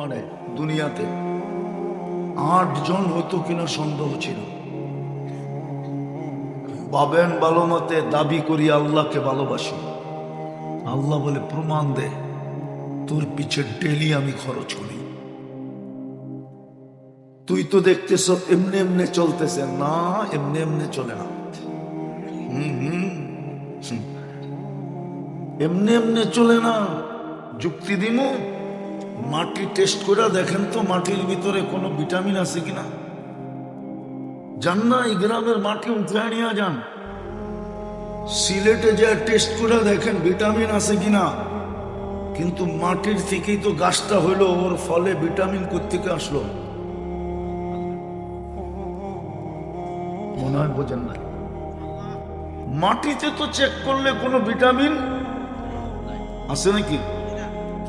মানে দুনিয়াতে। আট জন হতো কিনা সন্দেহ ছিল। পাবেন ভালো মতে দাবি করি আল্লাহকে ভালোবাসি। আল্লাহ বলে, প্রমাণ দে, তোর পিছে ডেলি আমি খরচ করি। তুই তো দেখতেছ এমনি এমনি চলতেছে। না, এমনি এমনি চলে না। এমনি এমনি চলে না। যুক্তি দিমু। মাটি টেস্ট করে দেখেন তো মাটির ভিতরে কোনো ভিটামিন আছে কিনা? যান না এই গ্রামের মাটি উঠে নিয়ে যান। সিলেটে যে টেস্ট করে দেখেন ভিটামিন আছে কিনা? কিন্তু মাটির থেকেই তো গাছটা হইল, ওর ফলে ভিটামিন কোথেকে আসলো? মনে হয় বোঝেন না মাটিতে তো চেক করলে কোনো ভিটামিন আছে নাকি?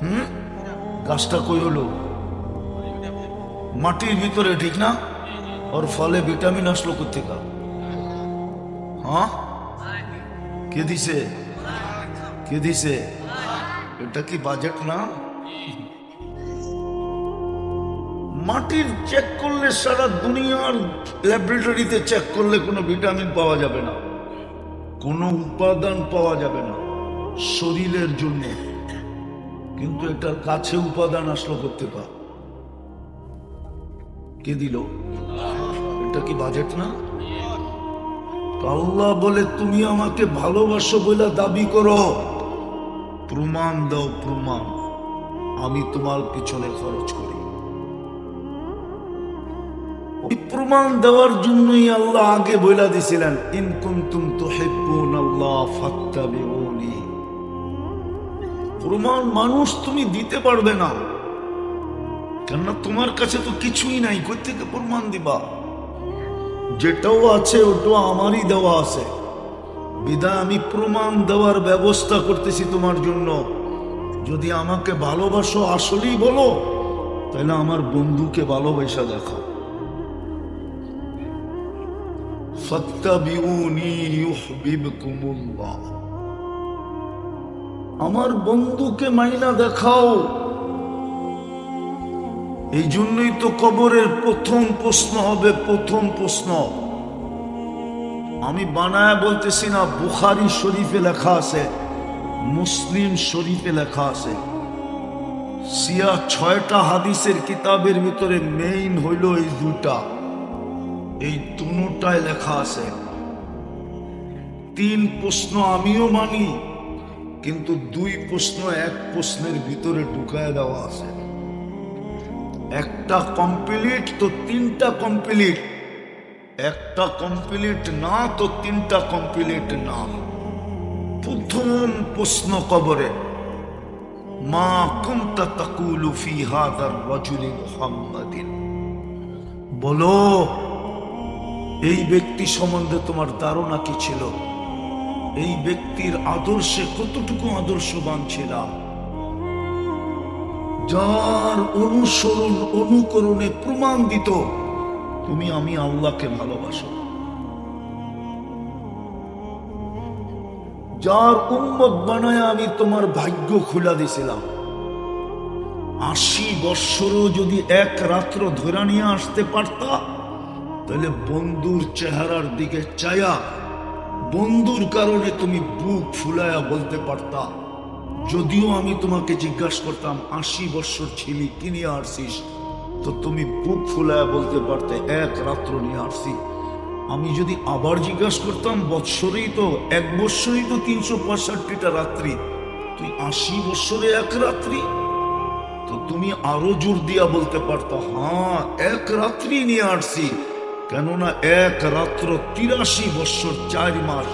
হুম? গাছটা কই হলো? মাটির ভিতরে, ঠিক না? ওর ফলে ভিটামিন আসলো কোথেকে হ্যাঁ? কে দিছে? কে দিছে? এটা কি বাজেট না? মাটির চেক করলে সারা দুনিয়ার ল্যাবরেটরিতে চেক করলে কোনো ভিটামিন পাওয়া যাবে না। কোনো উপাদান পাওয়া যাবে না। শরীরের জন্য। কিন্তু এটার কাছে উপাদান আসলো করতে পার কে দিল? এটা কি বাজেট না? আল্লাহ বলে, তুমি আমাকে ভালোবাসো বলে দাবি করো। প্রমাণ দাও, প্রমাণ। আমি তোমার পিছনে খরচ করি। প্রমাণ দেওয়ার জন্যই আল্লাহ আগে বইলা দিছিলেন, ইন তো তুহিব্বুন আল্লাহ ফাত্তাবিউনি। প্রমাণ মানুষ তুমি দিতে পারবে না। কেননা তোমার কাছে তো কিছুই নাই কই থেকে প্রমাণ দিবা? যেটাও আছে, ওটাও আমারই দেওয়া আছে। বিদা আমি প্রমাণ দেওয়ার ব্যবস্থা করতেছি তোমার জন্য। যদি আমাকে ভালোবাসো আসলেই বলো, তাহলে আমার বন্ধুকে ভালোবাসা দেখো। ফাত্তাবিউনি ইউহিব্বুকুমুল্লাহ। আমার বন্ধুকে মাইনা দেখাও। এই জন্যই তো কবরের প্রথম প্রশ্ন হবে, প্রথম প্রশ্ন। আমি বানায় বলতেছি না, বুখারি শরীফে লেখা আছে, মুসলিম শরীফে লেখা আছে। সিয়া ছয়টা হাদিসের কিতাবের ভিতরে মেইন হইল এই দুটা এই দুটায় লেখা আছে। তিন প্রশ্ন আমিও মানি। কিন্তু দুই প্রশ্ন এক প্রশ্নের ভিতরে ঢুকায় দেওয়া আছে। একটা কমপ্লিট তো তিনটা কমপ্লিট একটা কমপ্লিট না তো তিনটা কমপ্লিট না। প্রথম প্রশ্ন কবরে, মা কুমতা তাকুলু ফি হাদার মুহাম্মাদিন? বলো, এই ব্যক্তি সম্বন্ধে তোমার ধারণা কি ছিল? এই ব্যক্তির আদর্শে কতটুকু আদর্শবান ছিলাম? যার অনুসরণ, অনুকরণে প্রমাণ দিত তুমি আমি আল্লাহকে ভালোবাসো। যার উম্মত বানায় আমি তোমার ভাগ্য খুলা দিছিলাম আশি বৎসরও যদি এক রাত্র ধরা নিয়ে আসতে পারতা, তাহলে বন্ধুর চেহারার দিকে চায়া বন্ধুর কারণে তুমি বুক ফুলায়া বলতে পারতা। যদিও আমি তোমাকে জিজ্ঞাসা করতাম, আশি বৎসর ছিলি, কি নিয়ে আসছিস তো তুমি বুক ফুলায়া বলতে পারতে, এক রাত্র নিয়ে আসছি আমি যদি আবার জিজ্ঞাসা করতাম, বৎসরেই তো, এক বৎসরই তো তিনশো পঁয়ষট্টিটা রাত্রি। তুই আশি বৎসরে এক রাত্রি? তো তুমি আরও জোর দিয়া বলতে পারতো হ্যাঁ এক রাত্রি নিয়ে আসছি কেননা এক রাত্র তিরাশি বৎসর চার মাস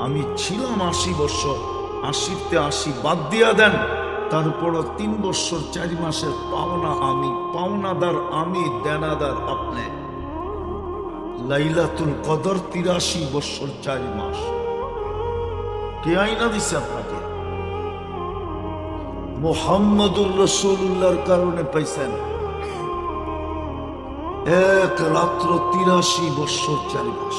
আমি ছিলাম আশি বৎসর। আশিতে আশি বাদ দিয়া দেন, তারপরও তিন বৎসর চার মাসের পাওনা আমি, পাওনাদার আমি, দেনাদার আপনি। লাইলাতুল কদর তিরাশি বৎসর চার মাস। কে আইনা দিছে আপনাকে? মোহাম্মদুর রসুল্লাহর কারণে পাইছেন। এক রাত্র তিরাশি বৎসর চারি মাস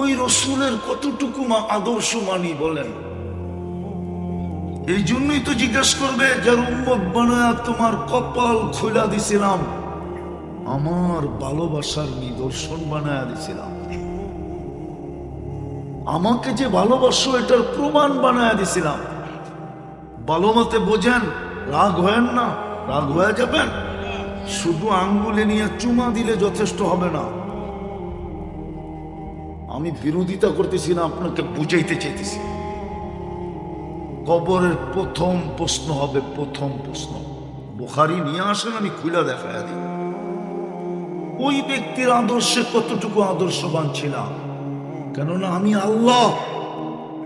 ওই রসুলের কতটুকু আদর্শ মানি বলেন? এই জন্যই তো জিজ্ঞেস করবে, যার উম্মত বানায় তোমার কপাল খোলা দিছিলাম, আমার ভালোবাসার নিদর্শন বানায় দিছিলাম। আমাকে যে ভালোবাসো, এটার প্রমাণ বানায় দিছিলাম। ভালো মতে বোঝেন, রাগ হয়েন না। রাগ হয়ে যাবেন? শুধু আঙ্গুলে নিয়ে চুমা দিলে যথেষ্ট হবে না। আমি বিরোধিতা করতেছি না, আপনাকে বুঝাইতে চাইতেছি। কবরের প্রথম প্রশ্ন হবে, প্রথম প্রশ্ন। বুখারি নিয়ে আসেন, আমি খুলে দেখা দিই। ওই ব্যক্তির আদর্শে কতটুকু আদর্শবান ছিলাম? কেননা আমি আল্লাহ,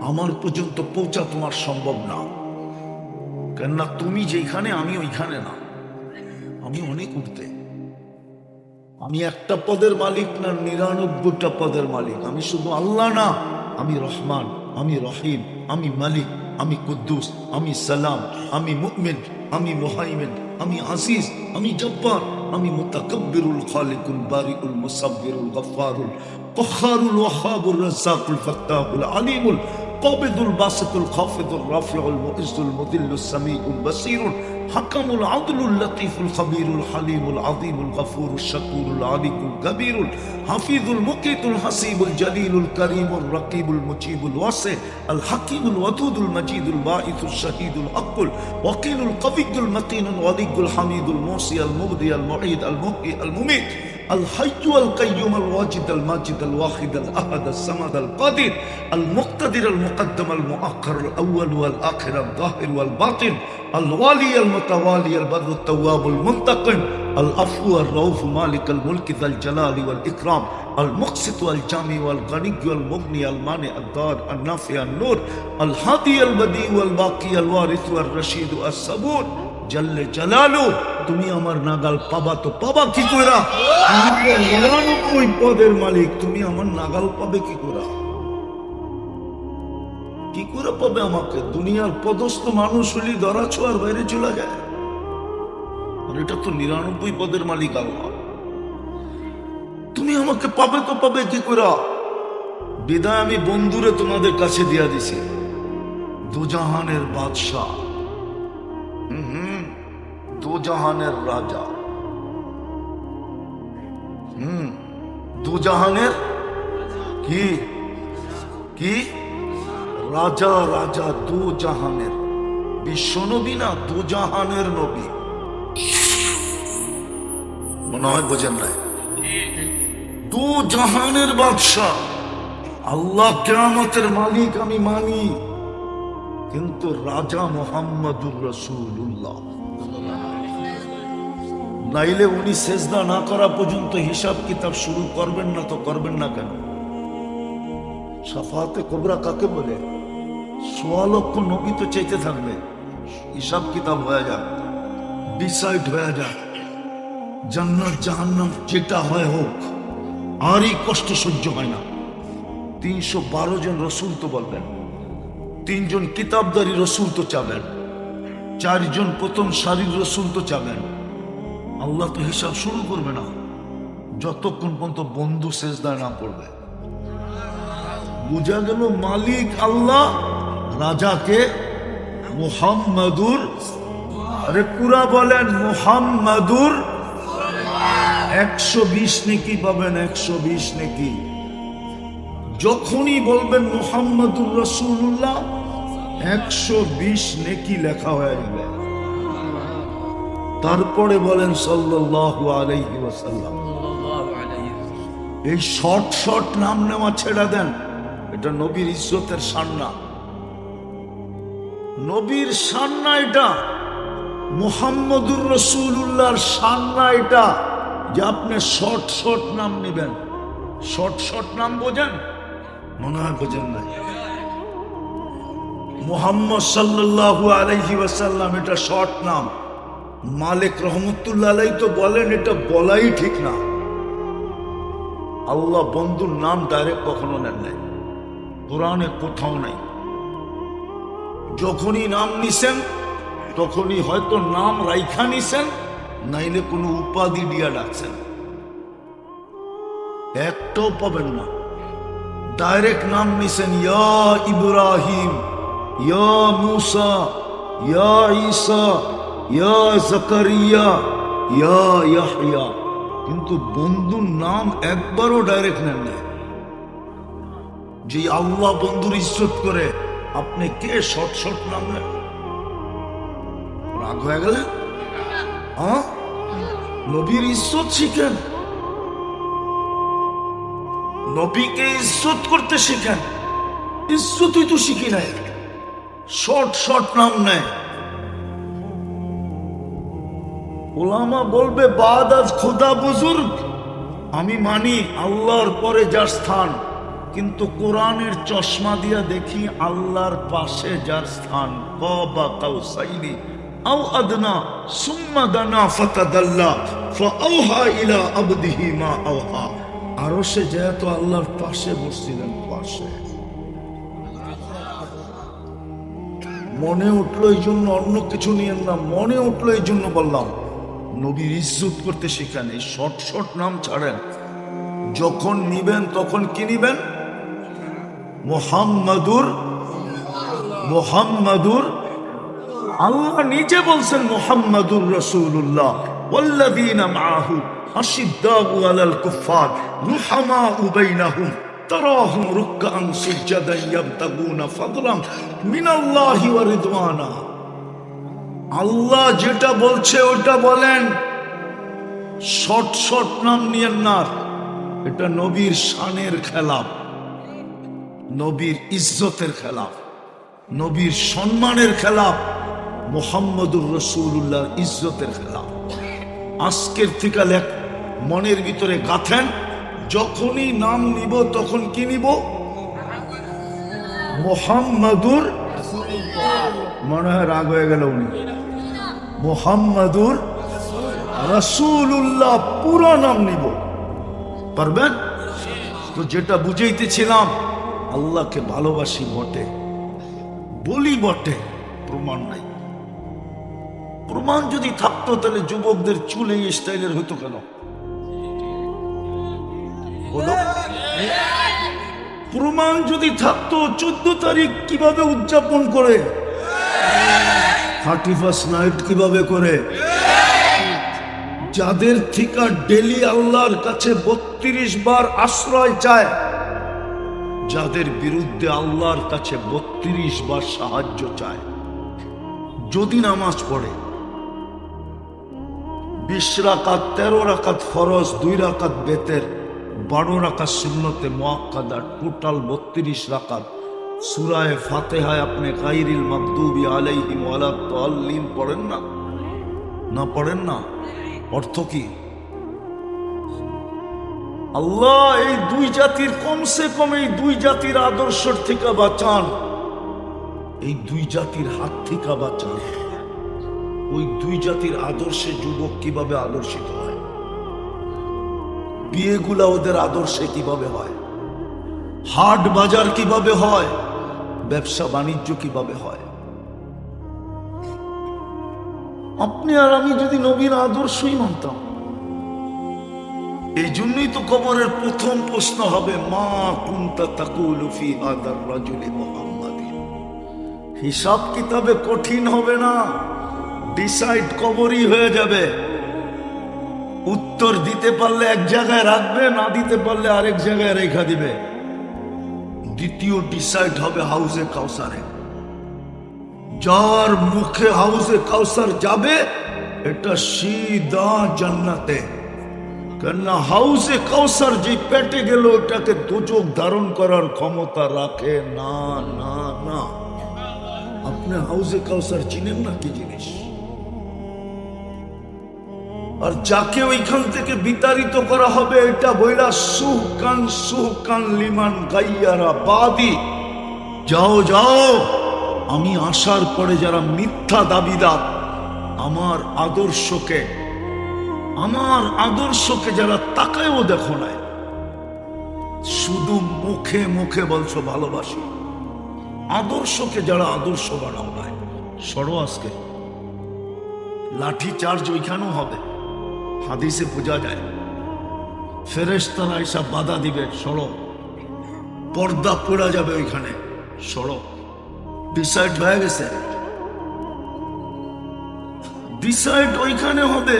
আমার পর্যন্ত পৌঁছা তোমার সম্ভব না। কেননা তুমি যেখানে আমি ওইখানে না। আমি অনেক উঠতে আমি একটা পদের মালিক না, নিরানব্বইটা পদের মালিক। আমি শুধু আল্লাহ না, আমি রহমান, আমি রহিম, আমি মালিক, আমি কুদ্দুস, আমি সালাম, আমি মুকমিন আমি মোহাইমেন, আমি আসিস আমি জব্বার, আমি মুতাকব্বিরুল খালিকুল বারিকুল মুসাব্বিরুল গফফারুল কখারুল ওয়াহাবুর রাজ্জাকুল ফাত্তাহুল আলিমুল কবিদুল বাসতুল খফিদুল রাফিউল মুইজুল মুদিল্লুস সামিউল বাসিরুল হাকামুল আদলুল লতিফুল খবীরুল হালিমুল আযীমুল গফুরুল শাকুরুল আলিকুল কবীরুল হাফিজুল মুকিতুল হাসিবুল জলিলুল করিমুল রকিবুল মুজিবুল ওয়াসি আল হাকিমুল ওয়াদুদুল মজিদুল বাঈসুল শাহীদুল হকুল ওয়াকিলুল কবিউল মতিনুল ওয়ালিকুল হামিদুল মুসি আল মুগদি আল মুঈদ الحي القيوم الواجد الماجد الواحد الأحد الصمد القادر المقتدر المقدم المؤخر الأول والآخر الظاهر والباطن الوالي المتوالي البر التواب المنتقم العفو الرؤوف مالك الملك ذا الجلال والإكرام المقسط والجامع والغني والمغني المانع الدار النافع النور الهادي البديع والباقي الوارث والرشيد الصبور جل جلاله. তুমি আমার নাগাল পাবা তো পাবা কি কইরা? নিরানব্বই পদের মালিক, তুমি আমার নাগাল পাবে কি করা কি করে পাবে আমাকে? দুনিয়ার পদস্থ মানুষ হলি ধরা ছোঁয়ার বাইরে চলে যায়। আর এটা তো নিরানব্বই পদের মালিক আল্লাহ। তুমি আমাকে পাবে তো পাবে কি করা বিদায় আমি বন্ধুরে তোমাদের কাছে দিয়া দিছি। দুজাহানের বাদশাহ। দুজাহানের রাজা। হুম দুজাহানের কি? কি? রাজা রাজা দু জাহানের। বিশ্ব নবী না দু জাহানের নবী? মনে হয় বোঝেন নাই। দু জাহানের বাদশাহ। আল্লাহ কেরামতের মালিক আমি মানি। কিন্তু রাজা মোহাম্মদুর রসুল্লাহ নাইলে উনি সেজদা না করা পর্যন্ত হিসাব কিতাব শুরু করবেন না তো করবেন না কেন? সাফাতে কোবরা কাকে বলে? সোয়া লক্ষ নবী তো চাইতে থাকবে। হিসাব কিতাব হয়ে যাক ডিসাইড হয়ে যাক। জান্নাত জাহান্নাম যেটা হয় হোক, আরই কষ্ট সহ্য হয় না। তিনশো বারো জন রসুল তো বলবেন, তিনজন কিতাবদারি রসুল তো চাবেন, চারজন প্রথম সারির রসুল তো চাবেন। আল্লাহ তো হিসাব শুরু করবে না। যতক্ষণ পর্যন্ত বন্ধু শেষদায় না পড়বে। বুঝা গেল মালিক আল্লাহ, রাজাকে মোহাম্মদুর, আরে পুরা বলেন মোহাম্মদুর, একশো বিশ নেকি পাবেন, একশো বিশ নেকি। যখনই বলবেন মোহাম্মদুর রসুল্লাহ একশো বিশ নেকি লেখা হয়ে যাবে। তারপরে বলেন সাল্লাহ আলাইহি ওয়াসাল্লাম এই শর্ট শর্ট নাম নেওয়া ছেড়ে দেন এটা নবীর ইজ্জতের সান্না। নবীর সান্না এটা মোহাম্মদুর রসুল্লাহর সান্না এটা যে আপনি শর্ট শর্ট নাম নেবেন। শর্ট শর্ট নাম বোঝেন? মনে হয় বোঝেন না মোহাম্মদ সাল্লাল্লাহু আলাইহি ওয়াসাল্লাম এটা শর্ট নাম। মালিক রহমতুল্লাহ তো বলেন, এটা বলাই ঠিক না। আল্লাহ বন্ধুর নাম ডাইরেক্ট কখনো নেন নাই। কোরআনে কোথাও নাই। যখনই নাম নিছেন, তখনই হয়তো নাম রাইখা নিছেন, নাইলে কোনো উপাধি দিয়া ডাকছেন। একটাও পাবেন না। ডাইরেক্ট নাম নিছেন, ইয়া ইব্রাহিম, ইয়া মুসা, ইয়া ঈসা ইয়া জাকারিয়া, ইয়া ইয়াহইয়া। কিন্তু বন্ধুর নাম একবারও ডাইরেক্ট নেন না যে আল্লাহ বন্ধুর ইজ্জত করে, আপনি কে শর্ট শর্ট নাম নেন? রাগ হয়ে গেলে? হ্যাঁ নবীর ইজ্জত শিখেন। নবীকে ইজ্জত করতে শিখেন। ইজ্জতই তো শিখি নাই। শর্ট শর্ট নাম নেয়। ওলামা বলবে, বাদ আজ খোদা বুজুর্গ। আমি মানি আল্লাহর পরে যার স্থান, কিন্তু কোরআনের চশমা দিয়া দেখি আল্লাহর পাশে যার স্থান। ক বা কাউসাইনি, আও আদনা, সুম্মা দানা ফাতাদাল্লা ফাআওহা ইলা আবদিহি মা আওহা। আরও সে যেহেতু আল্লাহর পাশে বসছিলেন, পাশে। মনে উঠল এই জন্য অন্য কিছু নিয়েন না, মনে উঠল এই জন্য বললাম নবীর ইজ্জত করতে শিখেন এই শর্ট শর্ট নাম ছাড়েন যখন নিবেন তখন কি নিবেন মোহাম্মদুর মোহাম্মদুর আল্লাহ নিজে বলছেন মোহাম্মদুর রসুল্লাহ والذين معه أشداء على الكفار رحماء بينهم تراهم ركعا سجدا يبتغون فضلا من الله ورضوانا আল্লাহ যেটা বলছে, ওটা বলেন। শর্ট শর্ট নাম নিয়েন না এটা নবীর শানের খেলাফ। নবীর ইজ্জতের খেলাফ। নবীর সম্মানের খেলাফ। মোহাম্মদুর রসুল্লাহর ইজ্জতের খেলাফ। আজকের থেকে লেখ, মনের ভিতরে গাথেন। যখনই নাম নিব, তখন কি নিব? মোহাম্মদুর মনে হয় রাগ হয়ে গেল উনি। মোহাম্মদুর রসুল্লাহ পুরো নাম নিব। পারবেন? তো যেটা বুঝাইতেছিলাম, আল্লাহকে ভালোবাসি বটে, বলি বটে, প্রমাণ নাই। প্রমাণ যদি থাকতো, তাহলে যুবকদের চুল এই স্টাইলের হইতো কেন? প্রমাণ যদি থাকতো, চোদ্দ তারিখ কীভাবে উদযাপন করে? থার্টি ফার্স্ট নাইট কীভাবে করে? যাদের থিকা ডেলি আল্লাহর কাছে বত্রিশ বার আশ্রয় চায়, যাদের বিরুদ্ধে আল্লাহর কাছে বত্রিশ বার সাহায্য চায়, যদি নামাজ পড়ে, বিশ রাকাত, তেরো রাকাত ফরজ, দুই রাকাত বেতের, বারো রাকাত শূন্যতে মোয়াক্কাদা, টোটাল বত্রিশ রাকাত সুরায় ফাতেহায় আপনি গাইরিল মাকদুবি আলাইহিম ওয়ালা তাল্লিম পড়েন না? না পড়েন না? অর্থ কি? আল্লাহ, এই দুই জাতির কমসে কম এই দুই জাতির আদর্শের থেকে বাঁচান। এই দুই জাতির হাত থেকে বাঁচান। ওই দুই জাতির আদর্শে যুবক কীভাবে আদর্শিত হয়? বিয়েগুলা ওদের আদর্শে কীভাবে হয়? হাট বাজার কীভাবে হয়? ব্যবসা বাণিজ্য কীভাবে হয়? আপনি আর আমি যদি নবীর আদর্শই মানতাম, এই জন্যই তো কবরের প্রথম প্রশ্ন হবে, মা কুন্তা তাকুলু ফি হাদার রাজুলি মুহাম্মাদিন হিসাব কিতাবে কঠিন হবে না, ডিসাইড কবরই হয়ে যাবে। উত্তর দিতে পারলে এক জায়গায় রাখবে, না দিতে পারলে আরেক জায়গায় রেখা দিবে। দ্বিতীয় ডিসাইড হবে হাউসে কাউসারে। যার মুখে হাউসে কাউসার যাবে, এটা সিধা জান্নাতে। কেননা হাউসে কাউসার যে পেটে গেল, ওটাকে দুচোখ ধারণ করার ক্ষমতা রাখে। না না না। আপনি হাউসে কাউসার চিনেন না কি জিনিস? আর যাকে ওইখান থেকে বিতাড়িত করা হবে, এটা বইলা সুহকান সুহকান লিমান গাইয়ারা বাদি। যাও যাও, আমি আসার পরে যারা মিথ্যা দাবিদার, আমার আদর্শকে আমার আদর্শকে যারা তাকায়ও দেখো নাই, শুধু মুখে মুখে বলছো ভালোবাসি, আদর্শকে যারা আদর্শ বানাও নাই। সরো আজকে। লাঠি চার্জ ওইখানেও হবে। হাদিসে বোঝা যায়, ফেরেশতারা এসব বাধা দিবে সরো পর্দা পড়া যাবে ওইখানে সরো ডিসাইড হয়ে গেছে। ডিসাইড ওইখানে হবে।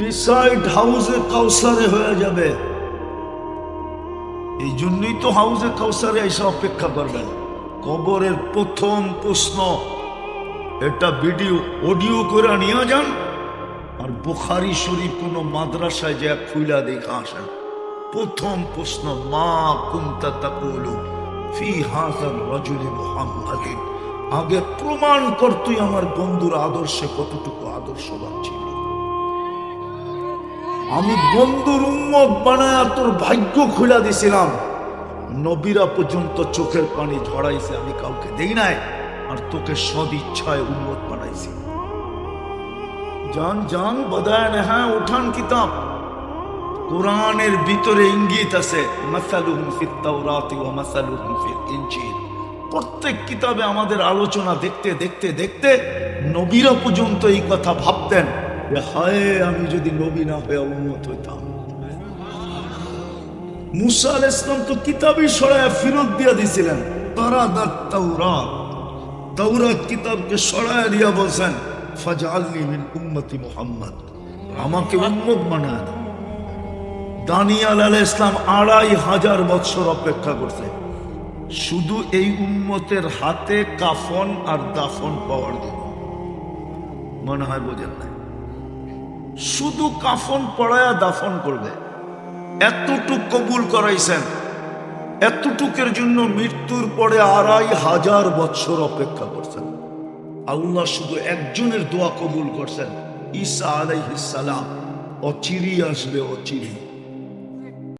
ডিসাইড হাউসে কাউসারে হয়ে যাবে। এই জন্যই তো হাউসে কাউসারে এসে অপেক্ষা করবেন। কবরের প্রথম প্রশ্ন এটা ভিডিও অডিও করে নিয়ে যান। আর বুখারি শরীফ কোন মাদ্রাসায় যা খুইলা দেখা আসেন। প্রথম প্রশ্ন, মা কুন্তা তাকুলু ফি হাজার রজুলি মুহাম্মাদিন? আগে প্রমাণ কর তুই আমার বন্ধুর আদর্শে কতটুকু আদর্শবান ছিল। আমি বন্ধুর উম্মত বানায় তোর ভাগ্য খুলা দিছিলাম। নবীরা পর্যন্ত চোখের পানি ঝড়াইছে আমি কাউকে দেই নাই। আর তোকে সদ ইচ্ছায় উন্মত বানাইছি। জান জান, বদায় হ্যাঁ উঠান কিতাব। কোরআনের ভিতরে ইঙ্গিত আছে প্রত্যেক কিতাবে আমাদের আলোচনা দেখতে দেখতে দেখতে নবীরা পর্যন্ত এই কথা ভাবতেন হায়, আমি যদি নবী না হয়ে উন্মত হইতাম। মুসা আল ইসলাম তো কিতাবই সরায় ফেরত দিয়ে দিছিলেন তারা দাত তাওরাত কিতাবকে সরায় দিয়া বলছেন, ফাজআলনি মিন উম্মতি মুহাম্মদ। আমাকে উম্মত বানায় দাও। দানিয়াল আল ইসলাম আড়াই হাজার বছর অপেক্ষা করছে। শুধু এই উম্মতের হাতে কাফন আর দাফন পাওয়ার জন্য। মনে হয় বোঝেন না শুধু কাফন পড়ায়া দাফন করবে, এতটুক কবুল করাইছেন এতটুকের জন্য মৃত্যুর পরে আড়াই হাজার বছর অপেক্ষা করছেন। আল্লাহ শুধু একজনের দোয়া কবুল করছেন, ঈসা আলাইহিস সালাম। অচিরি আসবে অচিরি